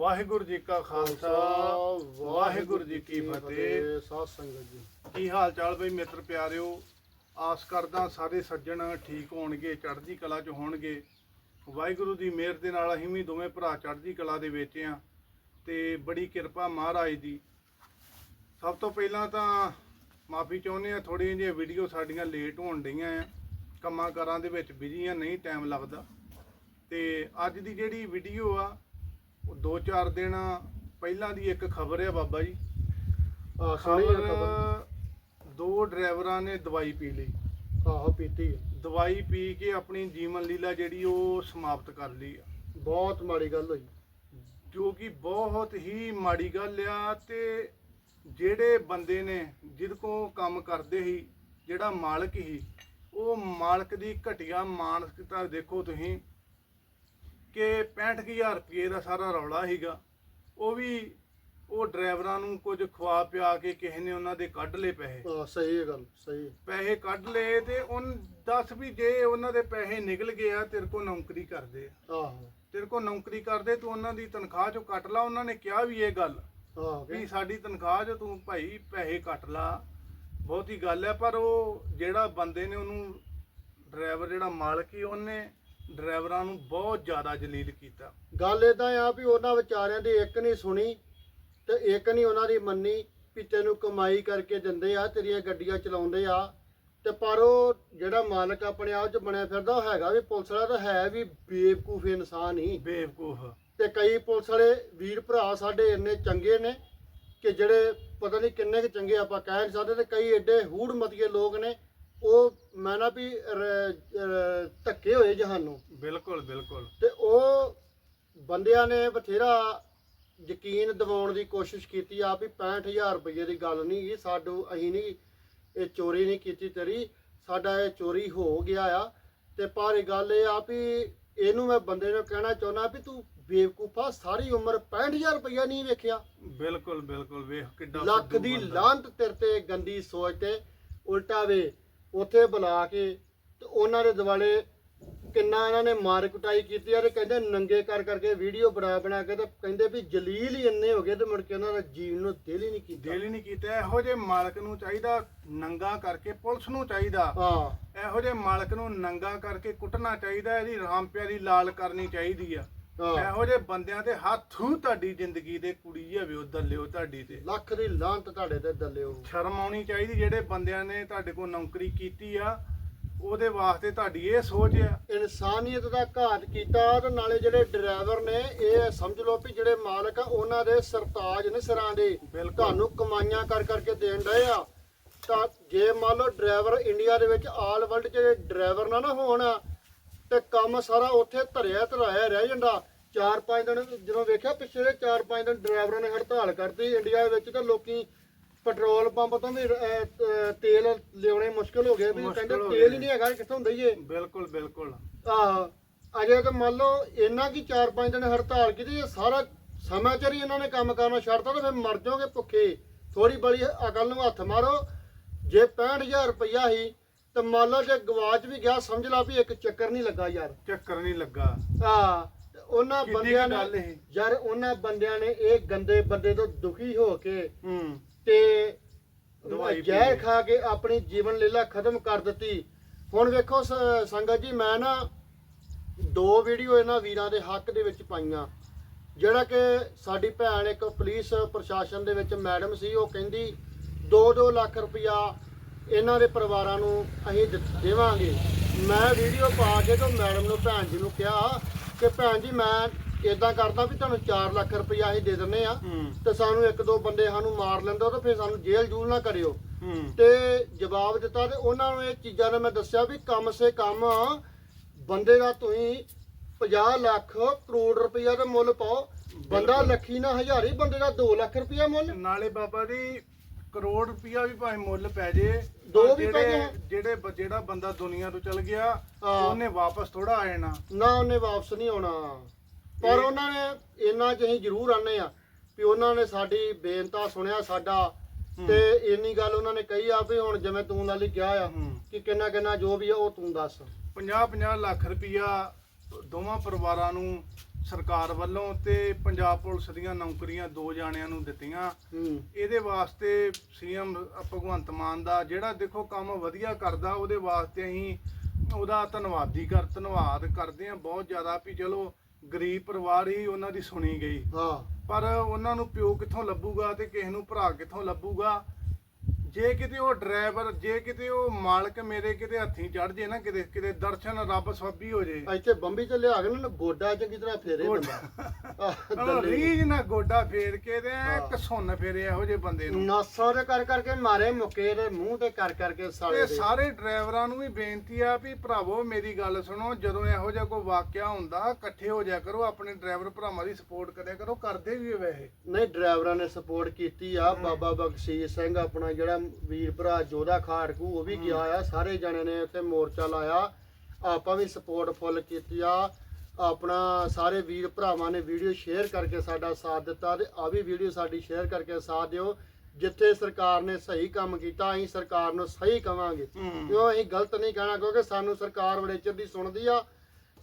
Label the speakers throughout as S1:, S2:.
S1: ਵਾਹਿਗੁਰੂ ਜੀ ਕਾ ਖਾਲਸਾ ਵਾਹਿਗੁਰੂ ਜੀ ਕੀ ਫਤਿਹ।
S2: ਸਾਧ ਸੰਗਤ ਜੀ।
S1: ਕੀ ਹਾਲ ਚਾਲ ਬਈ ਮਿੱਤਰ ਪਿਆਰਿਓ? ਆਸ ਕਰਦਾ ਸਾਰੇ ਸੱਜਣ ਠੀਕ ਹੋਣਗੇ ਚੜ੍ਹਦੀ ਕਲਾ 'ਚ ਹੋਣਗੇ। ਵਾਹਿਗੁਰੂ ਦੀ ਮਿਹਰ ਦੇ ਨਾਲ ਅਸੀਂ ਵੀ ਦੋਵੇਂ ਭਰਾ ਚੜ੍ਹਦੀ ਕਲਾ ਦੇ ਵਿੱਚ ਆ ਤੇ ਬੜੀ ਕਿਰਪਾ ਮਹਾਰਾਜ ਦੀ। ਸਭ ਤੋਂ ਪਹਿਲਾਂ ਤਾਂ ਮਾਫੀ ਚਾਹੁੰਦੇ ਆ ਥੋੜ੍ਹੀਆਂ ਜਿਹੀਆਂ ਵੀਡੀਓ ਸਾਡੀਆਂ ਲੇਟ ਹੋਣ ਡਈਆਂ ਆ ਕੰਮਾਂ ਕਾਰਾਂ ਦੇ ਵਿੱਚ ਬਿਜ਼ੀ ਆ ਨਹੀਂ ਟਾਈਮ ਲੱਗਦਾ। ਤੇ ਅੱਜ ਦੀ ਜਿਹੜੀ ਵੀਡੀਓ ਆ ਉਹ 2-4 ਦਿਨ ਪਹਿਲਾਂ ਦੀ ਇੱਕ ਖਬਰ ਆ ਬਾਬਾ ਜੀ।
S2: ਖਬਰ
S1: ਦੋ ਡਰਾਈਵਰਾਂ ਨੇ ਦਵਾਈ ਪੀ ਲਈ।
S2: ਆਹੋ ਪੀਤੀ।
S1: ਦਵਾਈ ਪੀ ਕੇ ਆਪਣੀ ਜੀਵਨ ਲੀਲਾ ਜਿਹੜੀ ਉਹ ਸਮਾਪਤ ਕਰ ਲਈ ਆ।
S2: ਬਹੁਤ ਮਾੜੀ ਗੱਲ ਹੋਈ।
S1: ਜੋ ਕਿ ਬਹੁਤ ਹੀ ਮਾੜੀ ਗੱਲ ਆ ਤੇ ਜਿਹੜੇ ਬੰਦੇ ਨੇ ਜਿਹਦੇ ਕੋ ਕੰਮ ਕਰਦੇ ਸੀ ਜਿਹੜਾ ਮਾਲਕ ਸੀ ਉਹ ਮਾਲਕ ਦੀ ਘਟੀਆ ਮਾਨਸਿਕਤਾ ਦੇਖੋ ਤੁਸੀਂ ਕਿ 65000 ਰੁਪਏ ਦਾ ਸਾਰਾ ਰੌਲਾ ਸੀਗਾ। ਉਹ ਵੀ ਉਹ ਡਰਾਈਵਰਾਂ ਨੂੰ ਕੁਝ ਖਵਾ ਪਿਆ ਕੇ ਕਿਸੇ ਨੇ ਉਹਨਾਂ ਦੇ ਕੱਢ ਲਏ ਪੈਸੇ।
S2: ਆ ਸਹੀ ਹੈ ਗੱਲ ਸਹੀ ਹੈ।
S1: ਪੈਸੇ ਕੱਢ ਲਏ ਤੇ ਉਹਨ ਦੱਸ ਵੀ ਜੇ ਉਹਨਾਂ ਦੇ ਪੈਸੇ ਨਿਕਲ ਗਏ ਆ ਤੇਰੇ ਕੋ ਨੌਕਰੀ ਕਰਦੇ ਆ।
S2: ਆਹੋ
S1: ਤੇਰੇ ਕੋ ਨੌਕਰੀ ਕਰਦੇ ਤੂੰ ਉਹਨਾਂ ਦੀ ਤਨਖਾਹ ਚੋਂ ਕੱਟ ਲਾ। ਉਹਨਾਂ ਨੇ ਕਿਹਾ ਵੀ ਇਹ ਗੱਲ
S2: ਆਹੋ
S1: ਵੀ ਸਾਡੀ ਤਨਖਾਹ ਚੋਂ ਤੂੰ ਭਾਈ ਪੈਸੇ ਕੱਟ ਲਾ। ਬਹੁਤੀ ਗੱਲ ਹੈ ਪਰ ਉਹ ਜਿਹੜਾ ਬੰਦੇ ਨੇ ਉਹਨੂੰ ਡਰਾਈਵਰ ਜਿਹੜਾ ਮਾਲਕ ਸੀ ਉਹਨੇ ਡਰਾਈਵਰਾਂ ਨੂੰ ਬਹੁਤ ਜ਼ਿਆਦਾ ਜਲੀਲ ਕੀਤਾ।
S2: ਗੱਲ ਇਦਾਂ ਆ ਵੀ ਉਹਨਾਂ ਵਿਚਾਰਿਆਂ ਦੀ ਇੱਕ ਨਹੀਂ ਸੁਣੀ ਤੇ ਇੱਕ ਨਹੀਂ ਉਹਨਾਂ ਦੀ ਮੰਨੀ ਵੀ ਤੈਨੂੰ ਕਮਾਈ ਕਰਕੇ ਦਿੰਦੇ ਆ ਤੇਰੀਆਂ ਗੱਡੀਆਂ ਚਲਾਉਂਦੇ ਆ। ਤੇ ਪਰ ਉਹ ਜਿਹੜਾ ਮਾਲਕ ਆਪਣੇ ਆਪ ਚ ਬਣਿਆ ਫਿਰਦਾ ਉਹ ਹੈਗਾ ਵੀ ਪੁਲਿਸ ਵਾਲਾ ਤਾਂ ਹੈ ਵੀ ਬੇਵਕੂਫ ਇਨਸਾਨ ਹੀ।
S1: ਬੇਵਕੂਫ।
S2: ਤੇ ਕਈ ਪੁਲਿਸ ਵਾਲੇ ਵੀਰ ਭਰਾ ਸਾਡੇ ਇੰਨੇ ਚੰਗੇ ਨੇ ਕਿ ਜਿਹੜੇ ਪਤਾ ਨਹੀਂ ਕਿੰਨੇ ਕੁ ਚੰਗੇ ਆਪਾਂ ਕਹਿ ਨਹੀਂ ਸਕਦੇ ਤੇ ਕਈ ਏਡੇ ਹੂੜ ਮਤੀਏ ਲੋਕ ਨੇ ਉਹ ਮੈਂ ਨਾ ਵੀ ਰ- ਰ- ਧੱਕੇ ਹੋਏ ਜਹਾਨੋਂ
S1: ਬਿਲਕੁਲ ਬਿਲਕੁਲ।
S2: ਤੇ ਉਹ ਬੰਦਿਆਂ ਨੇ ਬਥੇਰਾ ਯਕੀਨ ਦਿਵਾਉਣ ਦੀ ਕੋਸ਼ਿਸ਼ ਕੀਤੀ ਆ ਵੀ 65000 ਰੁਪਏ ਦੀ ਗੱਲ ਨਹੀਂ ਗੀ ਸਾਡੂ ਅਸੀਂ ਨਹੀਂ ਇਹ ਚੋਰੀ ਨਹੀਂ ਕੀਤੀ ਤੇਰੀ ਸਾਡਾ ਇਹ ਚੋਰੀ ਹੋ ਗਿਆ ਆ। ਤੇ ਪਰ ਇਹ ਗੱਲ ਇਹ ਆ ਵੀ ਇਹਨੂੰ ਮੈਂ ਬੰਦੇ ਨੂੰ ਕਹਿਣਾ ਚਾਹੁੰਦਾ ਵੀ ਤੂੰ ਬੇਵਕੂਫਾ ਸਾਰੀ ਉਮਰ 65000 ਰੁਪਇਆ ਨਹੀਂ ਵੇਖਿਆ।
S1: ਬਿਲਕੁਲ ਬਿਲਕੁਲ ਵੇਖ ਕਿੱਡਾ
S2: ਲੱਖ
S1: ਫੁੱਦੂ
S2: ਦੀ
S1: ਬੰਦਾ।
S2: ਲਾਂਤ ਤੇਰੇ ਤੇ ਗੰਦੀ ਸੋਚ ਤੇ ਉਲਟਾ ਵੇ। ਉੱਥੇ ਬੁਲਾ ਕੇ ਤੇ ਉਹਨਾਂ ਦੇ ਦਿਵਾਲੇ ਕਿੰਨਾ ਇਹਨਾਂ ਨੇ ਮਾਰ ਕੁਟਾਈ ਕੀਤੀ ਆ ਤੇ ਕਹਿੰਦੇ ਨੰਗੇ ਕਰ ਕਰਕੇ ਵੀਡੀਓ ਬਣਾ ਬਣਾ ਕੇ ਤੇ ਕਹਿੰਦੇ ਵੀ ਜਲੀਲ ਹੀ ਇੰਨੇ ਹੋ ਗਏ ਤੇ ਮੁੜ ਕੇ ਉਹਨਾਂ ਦਾ ਜੀਣ ਨੂੰ ਦਿਲ ਹੀ ਨਹੀਂ ਕੀਤਾ।
S1: ਦਿਲ ਹੀ ਨਹੀਂ ਕੀਤਾ। ਇਹੋ ਜਿਹੇ ਮਾਲਕ ਨੂੰ ਚਾਹੀਦਾ ਨੰਗਾ ਕਰਕੇ ਪੁਲਿਸ ਨੂੰ ਚਾਹੀਦਾ।
S2: ਹਾਂ।
S1: ਇਹੋ ਜਿਹੇ ਮਾਲਕ ਨੂੰ ਨੰਗਾ ਕਰਕੇ ਕੁੱਟਣਾ ਚਾਹੀਦਾ ਇਹਦੀ ਰਾਮ ਪਿਆਰੀ ਲਾਲ ਕਰਨੀ ਚਾਹੀਦੀ ਆ। ਇਹੋ ਜਿਹੇ ਬੰਦਿਆਂ ਤੇ ਹੱਥੂ ਤੁਹਾਡੀ ਜ਼ਿੰਦਗੀ ਦੇ ਕੁੜੀ ਜਾਵੇ ਉਹ ਦੱਲਿਓ ਤੁਹਾਡੀ ਤੇ।
S2: ਲੱਖ ਦੀ ਲਾਂਤ ਤੁਹਾਡੇ ਤੇ ਦੱਲਿਓ।
S1: ਸ਼ਰਮ ਆਉਣੀ ਚਾਹੀਦੀ ਜਿਹੜੇ ਬੰਦਿਆਂ ਨੇ ਤੁਹਾਡੇ ਕੋਲ ਨੌਕਰੀ ਕੀਤੀ ਆ ਉਹਦੇ ਵਾਸਤੇ ਤੁਹਾਡੀ ਇਹ ਸੋਚ ਆ।
S2: ਇਨਸਾਨੀਅਤ ਦਾ ਘਾਤ ਕੀਤਾ ਤੇ ਨਾਲੇ ਜਿਹੜੇ ਡਰਾਈਵਰ ਨੇ ਇਹ ਸਮਝ ਲਓ ਵੀ ਜਿਹੜੇ ਮਾਲਕ ਆ ਉਹਨਾਂ ਦੇ ਸਰਤਾਜ ਨੇ ਸਿਰਾਂ ਦੇ। ਤੁਹਾਨੂੰ ਕਮਾਈਆਂ ਕਰ ਕਰਕੇ ਦੇਣ ਡਏ ਆ। ਤਾਂ ਜੇ ਮੰਨ ਲਓ ਡਰਾਈਵਰ ਇੰਡੀਆ ਦੇ ਵਿੱਚ ਆਲ ਵਰਲਡ 'ਚ ਡਰਾਈਵਰ ਨਾ ਨਾ ਹੋਣ ਤੇ ਕੰਮ ਸਾਰਾ ਉੱਥੇ ਧਰਿਆ ਧਰਾਇਆ ਰਹਿ ਜਾਂਦਾ। ਚਾਰ ਪੰਜ ਦਿਨ ਜਦੋਂ ਵੇਖਿਆ ਪਿਛਲੇ ਚਾਰ ਪੰਜ ਦਿਨ ਡਰਾਈਵਰਾਂ ਨੇ ਹੜਤਾਲ ਕਰਤੀ ਇੰਡੀਆ ਦੇ ਵਿੱਚ ਤਾਂ ਲੋਕੀ ਪੈਟਰੋਲ ਪੰਪ ਤੋਂ ਵੀ ਅਹ, ਅਹ, ਤੇਲ ਲਿਆਉਣੇ ਮੁਸ਼ਕਲ ਹੋ ਗਏ ਵੀ
S1: ਮੁਸ਼ਕਿਲ
S2: ਕਹਿੰਦੇ
S1: ਹੋ
S2: ਤੇਲ। ਹੀ ਨਹੀਂ ਹੈਗਾ ਕਿੱਥੋਂ ਦਈਏ?
S1: ਬਿਲਕੁਲ ਬਿਲਕੁਲ।
S2: ਆਹ ਅਜੇ ਤਾਂ ਮੰਨ ਲਓ ਇਹਨਾਂ ਕੀ 4-5 ਦਿਨ ਹੜਤਾਲ ਕੀਤੀ ਇਹ ਸਾਰਾ ਸਮਾਂ ਚਰ ਹੀ ਇਹਨਾਂ ਨੇ ਕੰਮ ਕਰਨਾ ਛੱਡਤਾ ਤਾਂ ਫਿਰ ਮਰ ਜਾਓਗੇ ਭੁੱਖੇ। ਥੋੜੀ ਬੜੀ ਅਕਲ ਨੂੰ ਹੱਥ ਮਾਰੋ। ਜੇ 65000 ਰੁਪਇਆ ਹੀ ਤੇ ਮੰਨ ਲਓ ਜੇ ਗਵਾਚ ਵੀ ਗਿਆ ਸਮਝ ਲਾ ਵੀ ਇੱਕ ਚੱਕਰ ਨਹੀਂ ਲੱਗਾ ਯਾਰ।
S1: ਚੱਕਰ ਨਹੀਂ ਲੱਗਾ।
S2: ਆ ਉਹਨਾਂ ਬੰਦਿਆਂ
S1: ਗੱਲ
S2: ਨੇ
S1: ਇਹ?
S2: ਯਾਰ ਉਹਨਾਂ ਬੰਦਿਆਂ ਨੇ ਇਹ ਗੰਦੇ ਬੰਦੇ ਤੋਂ ਦੁਖੀ ਹੋ ਕੇ
S1: ਹੂੰ
S2: ਤੇ
S1: ਦਵਾਈ ਪੀ
S2: ਜ਼ਹਿਰ
S1: ਲਈ।
S2: ਖਾ ਕੇ ਆਪਣੀ ਜੀਵਨ ਲੀਲਾ ਖਤਮ ਕਰ ਦਿੱਤੀ ਹੁਣ ਵੇਖੋ ਸ- ਸੰਗਤ ਜੀ ਮੈਂ ਨਾ ਦੋ ਵੀਡੀਓ ਇਹਨਾਂ ਵੀਰਾਂ ਦੇ ਹੱਕ ਦੇ ਵਿੱਚ ਪਾਈਆਂ ਜਿਹੜਾ ਕਿ ਸਾਡੀ ਭੈਣ ਇੱਕ ਪੁਲਿਸ ਪ੍ਰਸ਼ਾਸਨ ਦੇ ਵਿੱਚ ਮੈਡਮ ਸੀ ਉਹ ਕਹਿੰਦੀ 2-2 ਲੱਖ ਰੁਪਇਆ ਇਹਨਾਂ ਦੇ ਪਰਿਵਾਰਾਂ ਨੂੰ ਅਸੀਂ ਦੇ- ਦੇਵਾਂਗੇ ਮੈਂ ਵੀਡੀਓ ਪਾ ਕੇ ਤੇ ਮੈਡਮ ਨੂੰ ਭੈਣ ਜੀ ਨੂੰ ਕਿਹਾ ਕਿ ਭੈਣ ਜੀ ਮੈਂ ਇਦਾਂ ਕਰਦਾ ਵੀ ਤੁਹਾਨੂੰ 4 ਲੱਖ ਰੁਪਇਆ ਅਸੀਂ ਦੇ ਦਿੰਨੇ ਆ
S1: ਹੂੰ।
S2: ਤੇ ਸਾਨੂੰ ਇੱਕ ਦੋ ਬੰਦੇ ਸਾਨੂੰ ਮਾਰ ਲੈਂਦਾ ਤਾਂ ਫਿਰ ਸਾਨੂੰ ਜੇਲ੍ਹ ਜੂਲ ਨਾ ਕਰਿਓ।
S1: ਹੂੰ।
S2: ਤੇ ਜਵਾਬ ਦਿੱਤਾ ਤੇ ਉਹਨਾਂ ਨੂੰ ਇਹ ਚੀਜ਼ਾਂ ਨੇ ਮੈਂ ਦੱਸਿਆ ਵੀ ਕਮ ਸੇ ਕਮ ਬੰਦੇ ਦਾ ਤੁਸੀਂ 50 ਲੱਖ ਕਰੋੜ ਰੁਪਇਆ ਦਾ ਮੁੱਲ ਪਾਓ। ਬੰਦਾ ਲੱਖੀ ਨਾ ਹਜ਼ਾਰੀ ਬੰਦੇ ਦਾ 2 ਲੱਖ ਰੁਪਇਆ ਮੁੱਲ।
S1: ਨਾਲੇ ਬਾਬਾ ਜੀ ਕਰੋੜ ਰੁਪਇਆ ਵੀ ਭਾਵੇਂ ਮੁੱਲ ਪੈ ਜੇ
S2: ਦੋ
S1: ਪਰ
S2: ਵੀ ਪੈ
S1: ਜਿਹੜੇ-
S2: ਜਾਣ।
S1: ਜਿਹੜੇ ਬ- ਜਿਹੜਾ ਬੰਦਾ ਦੁਨੀਆ ਤੋਂ ਚਲ ਗਿਆ
S2: ਹਾਂ।
S1: ਉਹਨੇ ਵਾਪਸ ਥੋੜਾ ਆ ਜਾਣਾ
S2: ਨਾ ਉਹਨੇ ਵਾਪਸ ਨਹੀਂ ਆਉਣਾ ਪਰ
S1: ਇਹ-
S2: ਉਹਨਾਂ ਨੇ ਇੰਨਾ ਚ ਅਸੀਂ ਜ਼ਰੂਰ ਆਨੇ ਆ ਵੀ ਉਹਨਾਂ ਨੇ ਸਾਡੀ ਬੇਨਤਾ ਸੁਣਿਆ ਸਾਡਾ। ਤੇ ਇੰਨੀ ਗੱਲ ਉਹਨਾਂ ਨੇ ਕਹੀ ਆ ਵੀ ਹੁਣ ਜਿਵੇਂ ਤੂੰ ਨਾਲ ਹੀ ਕਿਹਾ ਆ
S1: ਹੂੰ।
S2: ਕਿ ਕਿੰਨਾ ਕਿੰਨਾ ਜੋ ਵੀ ਆ ਉਹ ਤੂੰ ਦੱਸ
S1: 50 50 ਲੱਖ ਰੁਪਇਆ ਦੋਵਾਂ ਪਰਿਵਾਰਾਂ ਨੂੰ ਸਰਕਾਰ ਵੱਲੋਂ ਤੇ ਪੰਜਾਬ ਪੁਲਿਸ ਦੀਆਂ ਨੌਕਰੀਆਂ ਦੋ ਜਾਣਿਆਂ ਨੂੰ ਦਿੱਤੀਆਂ। ਇਹਦੇ ਵਾਸਤੇ ਸੀਐਮ ਭਗਵੰਤ ਮਾਨ ਦਾ ਜਿਹੜਾ ਦੇਖੋ ਕੰਮ ਵਧੀਆ ਕਰਦਾ ਉਹਦੇ ਵਾਸਤੇ ਅਸੀਂ ਉਹਦਾ ਧੰਨਵਾਦੀ ਕਰ ਧੰਨਵਾਦ ਕਰਦੇ ਹਾਂ ਬਹੁਤ ਜ਼ਿਆਦਾ ਵੀ ਚਲੋ ਗਰੀਬ ਪਰਿਵਾਰ ਹੀ ਉਹਨਾਂ ਦੀ ਸੁਣੀ ਗਈ।
S2: ਹਾਂ।
S1: ਪਰ ਉਹਨਾਂ ਨੂੰ ਪਿਓ ਕਿੱਥੋਂ ਲੱਭੂਗਾ ਤੇ ਕਿਸੇ ਨੂੰ ਭਰਾ ਕਿੱਥੋਂ ਲੱਭੂਗਾ? ਜੇ ਕਿਤੇ ਉਹ ਡਰਾਈਵਰ ਜੇ ਕਿਤੇ ਉਹ ਮਾਲਕ ਮੇਰੇ ਕਿਤੇ ਹੱਥੀਂ ਚੜ ਜੇ ਨਾ ਕਿਤੇ ਕਿਤੇ ਦਰਸ਼ਨ ਰੱਬ ਸਵਾਬੀ ਹੋ ਜੇ।
S2: ਇੱਥੇ ਬੰਬੀ ਚ ਲਿਆ ਕੇ ਨਾ ਗੋਡਾ ਚੰਗੀ ਤਰ੍ਹਾਂ ਫੇਰੇ ਬੰਦਾ। ਆਹ।
S1: ਰੀਝ ਨਾ ਗੋਡਾ ਫੇਰ ਕੇ ਤੇ
S2: ਹਾਂ।
S1: ਇੱਕ ਸੁੰਨ ਫੇਰੇ ਇਹੋ ਜਿਹੇ ਬੰਦੇ ਨੂੰ।
S2: ਨਾਸਾਂ ਦੇ ਕਰ ਕਰਕੇ ਮਾਰੇ ਮੁੱਕੇ ਦੇ ਮੂੰਹ ਤੇ ਕਰ ਕਰਕੇ ਸਾਲੇ
S1: ਤੇ
S2: ਦੇ।
S1: ਸਾਰੇ ਡਰਾਈਵਰਾਂ ਨੂੰ ਵੀ ਬੇਨਤੀ ਆ ਵੀ ਭਰਾਵੋ ਮੇਰੀ ਗੱਲ ਸੁਣੋ ਜਦੋਂ ਇਹੋ ਜਿਹਾ ਕੋਈ ਵਾਕਿਆ ਹੁੰਦਾ ਇਕੱਠੇ ਹੋ ਜਾ ਕਰੋ ਆਪਣੇ ਡਰਾਈਵਰ ਭਰਾਵਾਂ ਦੀ ਸਪੋਰਟ ਕਰਿਆ ਕਰੋ ਕਰਦੇ ਵੀ ਵੈਸੇ।
S2: ਨਹੀਂ ਡਰਾਈਵਰਾਂ ਨੇ ਸਪੋਰਟ ਕੀਤੀ ਆ ਬਾਬਾ ਬਖਸ਼ੀਸ਼ ਸਿੰਘ ਆਪਣਾ ਜਿਹੜਾ ਵੀਰ ਭਰਾ ਜੋਧਾ ਖਾੜਕੂ ਉਹ ਵੀ ਗਿਆ ਆ ਸਾਰੇ ਜਣੇ ਨੇ ਉੱਥੇ ਮੋਰਚਾ ਲਾਇਆ। ਆਪਾਂ ਵੀ ਸਪੋਰਟ ਫੁੱਲ ਕੀਤੀ ਆ। ਆਪਣਾ ਸਾਰੇ ਵੀਰ ਭਰਾਵਾਂ ਨੇ ਵੀਡੀਓ ਸ਼ੇਅਰ ਕਰਕੇ ਸਾਡਾ ਸਾਥ ਦਿੱਤਾ ਤੇ ਆ ਵੀ ਵੀਡੀਓ ਸਾਡੀ ਸ਼ੇਅਰ ਕਰਕੇ ਸਾਥ ਦਿਓ। ਜਿੱਥੇ ਸਰਕਾਰ ਨੇ ਸਹੀ ਕੰਮ ਕੀਤਾ ਅਸੀਂ ਸਰਕਾਰ ਨੂੰ ਸਹੀ ਕਵਾਂਗੇ। ਕਿਉਂ ਅਸੀਂ ਗਲਤ ਨਹੀਂ ਕਹਿਣਾ ਕਿਉਂਕਿ ਸਾਨੂੰ ਸਰਕਾਰ ਬੜੇ ਚਿਰ ਦੀ ਸੁਣਦੀ ਆ।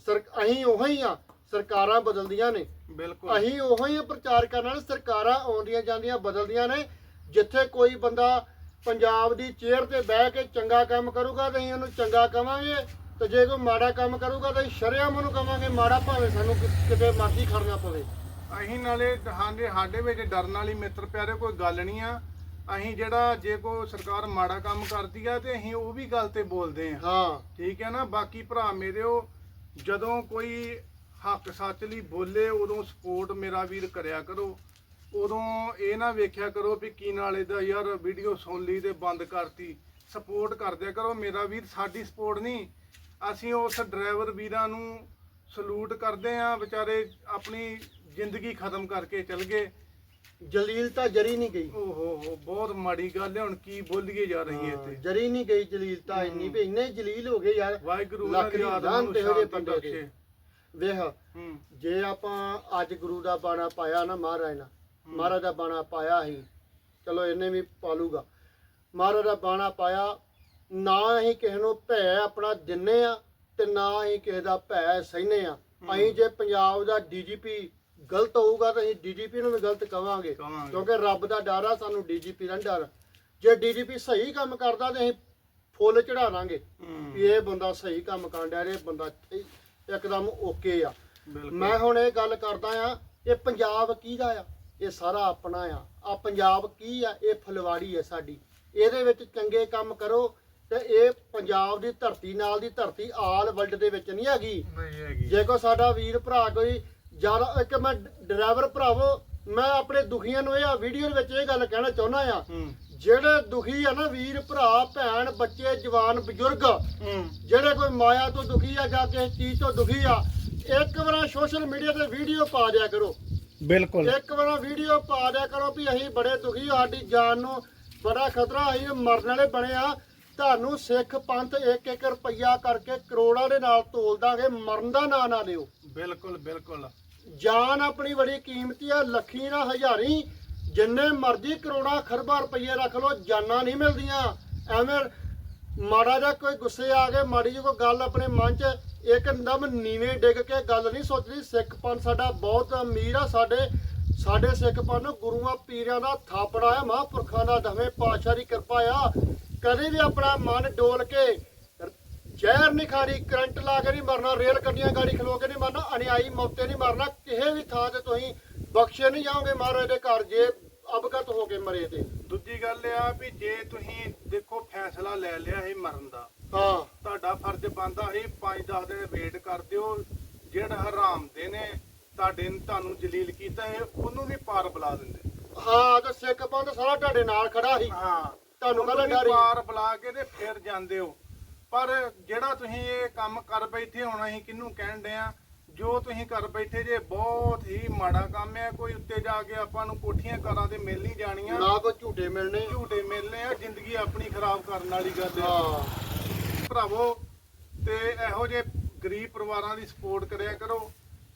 S2: ਸਰ ਅਸੀਂ ਉਹੀ ਆ ਸਰਕਾਰਾਂ ਬਦਲਦੀਆਂ ਨੇ।
S1: ਬਿਲਕੁਲ।
S2: ਅਸੀਂ ਉਹੋ ਹੀ ਪ੍ਰਚਾਰ ਕਰਨ ਵਾਲੇ ਸਰਕਾਰਾਂ ਆਉਂਦੀਆਂ ਜਾਂਦੀਆਂ ਬਦਲਦੀਆਂ ਨੇ। ਜਿੱਥੇ ਕੋਈ ਬੰਦਾ ਪੰਜਾਬ ਦੀ ਚੇਅਰ ਤੇ ਬਹਿ ਕੇ ਚੰਗਾ ਕੰਮ ਕਰੂਗਾ ਤੇ ਅਸੀਂ ਉਹਨੂੰ ਚੰਗਾ ਕਵਾਂਗੇ ਤੇ ਜੇ ਕੋਈ ਮਾੜਾ ਕੰਮ ਕਰੂਗਾ ਤਾਂ ਅਸੀਂ ਸ਼ਰੇਆਮ ਉਹਨੂੰ ਕਵਾਂਗੇ ਮਾੜਾ ਭਾਵੇਂ ਸਾਨੂੰ ਕਿ- ਕਿਤੇ ਮਰਜ਼ੀ ਖੜਨਾ ਪਵੇ।
S1: ਅਸੀਂ ਨਾਲੇ ਸਾਡੇ ਸਾਡੇ ਵਿੱਚ ਡਰਨ ਵਾਲੀ ਮਿੱਤਰ ਪਿਆਰੇ ਕੋਈ ਗੱਲ ਨਹੀਂ ਆ। ਅਸੀਂ ਜਿਹੜਾ ਜੇ ਕੋਈ ਸਰਕਾਰ ਮਾੜਾ ਕੰਮ ਕਰਦੀ ਆ ਤੇ ਅਸੀਂ ਉਹ ਵੀ ਗੱਲ ਤੇ ਬੋਲਦੇ ਆ।
S2: ਹਾਂ।
S1: ਠੀਕ ਹੈ ਨਾ? ਬਾਕੀ ਭਰਾ ਮੇਰਿਓ ਜਦੋਂ ਕੋਈ ਹੱਕ ਸੱਚ ਲਈ ਬੋਲੇ ਉਦੋਂ ਸਪੋਰਟ ਮੇਰਾ ਵੀਰ ਕਰਿਆ ਕਰੋ। ਉਦੋਂ ਇਹ ਨਾ ਵੇਖਿਆ ਕਰੋ ਵੀ ਕੀ ਨਾਲੇ ਦਾ ਯਾਰ ਵੀਡੀਓ ਸੁਣ ਲਈ ਤੇ ਬੰਦ ਕਰਤੀ। ਸਪੋਰਟ ਕਰਦਿਆ ਕਰੋ। ਮੇਰਾ ਵੀਰ ਸਾਡੀ ਸਪੋਰਟ ਨਹੀਂ। ਅਸੀਂ ਉਸ ਡਰਾਈਵਰ ਵੀਰਾਂ ਨੂੰ ਸਲੂਟ ਕਰਦੇ ਆ ਵਿਚਾਰੇ ਆਪਣੀ ਜ਼ਿੰਦਗੀ ਖਤਮ ਕਰਕੇ ਚਲ ਗਏ।
S2: ਜਲੀਲ ਤਾਂ ਜਰੀ ਨਹੀਂ ਗਈ।
S1: ਓਹੋ ਹੋ ਬਹੁਤ ਮਾੜੀ ਗੱਲ ਹੈ। ਹੁਣ ਕੀ ਬੋਲੀਏ ਜਾ ਰਹੀ ਹੈ ਇੱਥੇ।
S2: ਜਰੀ ਨਹੀਂ ਗਈ ਜਲੀਲ ਤਾਂ ਇੰਨੀ ਵੀ ਇੰਨੇ ਜਲੀਲ ਹੋ ਗਏ ਯਾਰ।
S1: ਵਾਹਿਗੁਰੂ ਦੀ
S2: ਦੀ
S1: ਆਤਮਾ
S2: ਲਾਹਨਤ
S1: ਨੂੰ
S2: ਇਹੋ ਜਿਹੇ
S1: ਸ਼ਾਂਤੀ
S2: ਬੰਦੇ ਦੀ।
S1: ਬਖਸ਼ੇ
S2: ਵੇਖ ਜੇ ਆਪਾਂ ਅੱਜ ਗੁਰੂ ਦਾ ਬਾਣਾ ਪਾਇਆ ਨਾ ਮਹਾਰਾਜ ਨਾਲ ਮਹਾਰਾਜ ਦਾ ਬਾਣਾ ਪਾਇਆ ਸੀ। ਚਲੋ ਇਹਨੇ ਵੀ ਪਾਲੂਗਾ ਮਹਾਰਾਜ ਦਾ ਬਾਣਾ ਪਾਇਆ ਨਾ ਅਸੀਂ ਕਿਸੇ ਨੂੰ ਭੈ ਆਪਣਾ ਦਿੰਨੇ ਆ ਤੇ ਨਾ ਅਸੀਂ ਕਿਸੇ ਦਾ ਭੈ ਸਹਿਨੇ ਆ। ਅਸੀਂ ਜੇ ਪੰਜਾਬ ਦਾ ਡੀਜੀਪੀ ਗਲਤ ਹੋਊਗਾ ਤਾਂ ਅਸੀਂ ਡੀਜੀਪੀ ਨੂੰ ਵੀ ਗਲਤ ਕਵਾਂਗੇ।
S1: ਕਵਾਂਗੇ।
S2: ਕਿਉਂਕਿ ਰੱਬ ਦਾ ਡਰ ਆ ਸਾਨੂੰ ਡੀਜੀਪੀ ਦਾ ਨੀ ਡਰ। ਜੇ ਡੀਜੀਪੀ ਸਹੀ ਕੰਮ ਕਰਦਾ ਤੇ ਅਸੀਂ ਫੁੱਲ ਚੜਾਵਾਂਗੇ
S1: ਹੂੰ।
S2: ਵੀ ਇਹ ਬੰਦਾ ਸਹੀ ਕੰਮ ਕਰਨ ਡਿਆ ਇਹ ਬੰਦਾ ਠੀਕ- ਇੱਕਦਮ ਓਕੇ ਆ।
S1: ਬਿਲਕੁਲ।
S2: ਮੈਂ ਹੁਣ ਇਹ ਗੱਲ ਕਰਦਾ ਆ ਇਹ ਪੰਜਾਬ ਕਿਹਦਾ ਆ? ਇਹ ਸਾਰਾ ਆਪਣਾ ਆ। ਆ ਪੰਜਾਬ ਕੀ ਆ? ਇਹ ਫੁਲਵਾੜੀ ਆ ਸਾਡੀ। ਇਹਦੇ ਵਿੱਚ ਚੰਗੇ ਕੰਮ ਕਰੋ ਤੇ ਇਹ ਪੰਜਾਬ ਦੀ ਧਰਤੀ ਨਾਲ ਦੀ ਧਰਤੀ ਆਲ ਵਰਲਡ ਦੇ ਵਿੱਚ ਨਹੀਂ ਹੈਗੀ।
S1: ਨਹੀਂ ਹੈਗੀ।
S2: ਜੇ ਕੋ ਸਾਡਾ ਵੀਰ ਭਰਾ ਕੋਈ ਜ਼ਿਆਦਾ ਇੱਕ ਮੈਂ ਡਰਾਈਵਰ ਭਰਾਵੋ ਮੈਂ ਆਪਣੇ ਦੁਖੀਆਂ ਨੂੰ ਇਹ ਆ ਵੀਡੀਓ ਦੇ ਵਿੱਚ ਇਹ ਗੱਲ ਕਹਿਣਾ ਚਾਹੁੰਦਾ ਆ। ਜਿਹੜੇ ਦੁਖੀ ਆ ਨਾ ਵੀਰ ਭਰਾ ਭੈਣ ਬੱਚੇ ਜਵਾਨ ਬਜ਼ੁਰਗ ਜਿਹੜੇ ਕੋਈ ਮਾਇਆ ਤੋਂ ਦੁਖੀ ਆ ਜਾਂ ਕਿਸੇ ਚੀਜ਼ ਤੋਂ ਦੁਖੀ ਆ ਇੱਕ ਵਾਰ ਸੋਸ਼ਲ ਮੀਡੀਆ ਤੇ ਵੀਡੀਓ ਪਾ ਦਿਆ ਕਰੋ।
S1: ਬਿਲਕੁਲ।
S2: ਇੱਕ ਵਾਰ ਵੀਡੀਓ ਪਾ ਦਿਆ ਕਰੋ ਵੀ ਅਸੀਂ ਬੜੇ ਦੁਖੀ ਆ, ਸਾਡੀ ਜਾਨ ਨੂੰ ਬੜਾ ਖਤਰਾ ਅਸੀਂ ਮਰਨ ਵਾਲੇ ਬਣੇ ਆ ਤੁਹਾਨੂੰ ਸਿੱਖ ਪੰਥ ਇੱਕ ਇੱਕ ਰੁਪਈਆ ਕਰਕੇ ਕਰੋੜਾਂ ਦੇ ਨਾਲ ਤੋਲ ਦਾਂਗੇ ਮਰਨ ਦਾ ਨਾਂ ਨਾ ਲਿਓ
S1: ਬਿਲਕੁਲ ਬਿਲਕੁਲ।
S2: ਜਾਨ ਆਪਣੀ ਬੜੀ ਕੀਮਤੀ ਆ ਲੱਖੀ ਨਾ ਹਜ਼ਾਰੀ। ਜਿੰਨੇ ਮਰਜ਼ੀ ਕਰੋੜਾਂ ਖਰਬਾਂ ਰੁਪਈਏ ਰੱਖ ਲਓ ਜਾਨਾਂ ਨਹੀਂ ਮਿਲਦੀਆਂ। ਐਵੇਂ ਮਾੜਾ ਜਿਹਾ ਕੋਈ ਗੁੱਸੇ ਆ ਕੇ ਮਾੜੀ ਜਿਹੀ ਕੋਈ ਗੱਲ ਆਪਣੇ ਮਨ 'ਚ ਇੱਕਦਮ ਨੀਵੇਂ ਡਿੱਗ ਕੇ ਗੱਲ ਨਹੀਂ ਸੋਚਦੀ। ਸਿੱਖਪਨ ਸਾਡਾ ਬਹੁਤ ਅਮੀਰ ਆ। ਸਾਡੇ ਸਾਡੇ ਸਿੱਖਪਨ ਨੂੰ ਗੁਰੂਆਂ ਪੀਰਾਂ ਦਾ ਥਾਪੜਾ ਆ। ਮਹਾਂਪੁਰਖਾਂ ਦਾ ਦਵੇਂ ਪਾਤਸ਼ਾਹ ਦੀ ਕਿਰਪਾ ਆ। ਕਦੇ ਵੀ ਆਪਣਾ ਮਨ ਡੋਲ ਕੇ ਜ਼ਹਿਰ ਨਹੀਂ ਖਾਣੀ, ਕਰੰਟ ਲਾ ਕੇ ਨਹੀਂ ਮਰਨਾ, ਰੇਲ ਗੱਡੀਆਂ ਗਾੜੀ ਖਲੋ ਕੇ ਨਹੀਂ ਮਰਨਾ, ਅਨਿਆਈ ਮੌਤੇ ਨਹੀਂ ਮਰਨਾ, ਕਿਸੇ ਵੀ ਥਾਂ ਤੇ ਤੁਸੀਂ ਬਖਸ਼ੇ ਨਹੀਂ ਜਾਓਗੇ ਮਹਾਰਾਜ ਦੇ ਘਰ। ਜੇ ਅਬਗਤ ਹੋ ਕੇ ਮਰੇ ਤੇ।
S1: ਦੂਜੀ ਗੱਲ ਆ ਵੀ ਜੇ ਤੁਸੀਂ ਦੇਖੋ ਫੈਸਲਾ ਲੈ ਲਿਆ ਇਹ ਮਰਨ ਦਾ
S2: ਹਾਂ।
S1: ਤੁਹਾਡਾ ਫਰਜ਼ ਬਣਦਾ ਇਹ 5-10 ਦਿਨ ਵੇਟ ਕਰ ਦਿਓ ਜਿਹੜਾ ਹਰਾਮ ਦੇ ਨੇ ਤੁਹਾਡੇ ਨੂੰ ਤੁਹਾਨੂੰ ਜਲੀਲ ਕੀਤਾ ਹੈ ਉਹਨੂੰ ਵੀ ਪਾਰ ਬੁਲਾ ਦਿੰਦੇ।
S2: ਹਾਂ ਤੇ ਸਿੱਖ ਪੰਥ ਸਾਰਾ ਤੁਹਾਡੇ ਨਾਲ ਖੜਾ ਸੀ।
S1: ਹਾਂ।
S2: ਤੁਹਾਨੂੰ ਕਹਿੰਦਾ ਡਰ
S1: ਪਾਰ ਬੁਲਾ ਕੇ ਤੇ ਫਿਰ ਜਾਂਦੇ ਹੋ। ਪਰ ਜਿਹੜਾ ਤੁਸੀਂ ਇਹ ਕੰਮ ਕਰ ਬੈਠੇ ਹੁਣ ਅਸੀਂ ਕਿਹਨੂੰ ਕਹਿਣ ਦੇ ਆ? ਜੋ ਤੁਸੀਂ ਕਰ ਬੈਠੇ ਜੇ ਬਹੁਤ ਹੀ ਮਾੜਾ ਕੰਮ ਹੈ। ਕੋਈ ਉੱਤੇ ਜਾ ਕੇ ਆਪਾਂ ਨੂੰ ਕੋਠੀਆਂ ਕਾਰਾਂ ਤੇ ਮਿਲ ਨਹੀਂ ਜਾਣੀਆਂ।
S2: ਨਾ ਕੋਈ ਝੂਟੇ ਮਿਲਣੇ।
S1: ਝੂਟੇ ਮਿਲਨੇ ਆ ਜ਼ਿੰਦਗੀ ਆਪਣੀ ਖਰਾਬ ਕਰਨ ਵਾਲੀ ਗੱਲ ਹੈ
S2: ਹਾਂ।
S1: ਭਰਾਵੋ ਤੇ ਇਹੋ ਜਿਹੇ ਗਰੀਬ ਪਰਿਵਾਰਾਂ ਦੀ ਸਪੋਰਟ ਕਰਿਆ ਕਰੋ।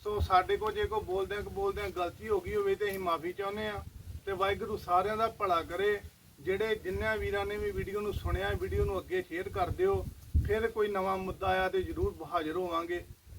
S1: ਸੋ ਸਾਡੇ ਕੋ ਜੇ ਕੋ ਬੋਲਦਿਆਂ ਕੋ ਬੋਲਦਿਆਂ ਗਲਤੀ ਹੋ ਗਈ ਹੋਵੇ ਤੇ ਅਸੀਂ ਮਾਫੀ ਚਾਹੁੰਦੇ ਆ ਤੇ ਵਾਹਿਗੁਰੂ ਸਾਰਿਆਂ ਦਾ ਭਲਾ ਕਰੇ। ਜਿਹੜੇ ਜਿੰਨਿਆਂ ਵੀਰਾਂ ਨੇ ਵੀ ਵੀਡੀਓ ਨੂੰ ਸੁਣਿਆ ਵੀਡੀਓ ਨੂੰ ਅੱਗੇ ਸ਼ੇਅਰ ਕਰ ਦਿਓ। ਫਿਰ ਕੋਈ ਨਵਾਂ ਮੁੱਦਾ ਆਇਆ ਤੇ ਜਰੂਰ ਹਾਜ਼ਰ ਹੋਵਾਂਗੇ।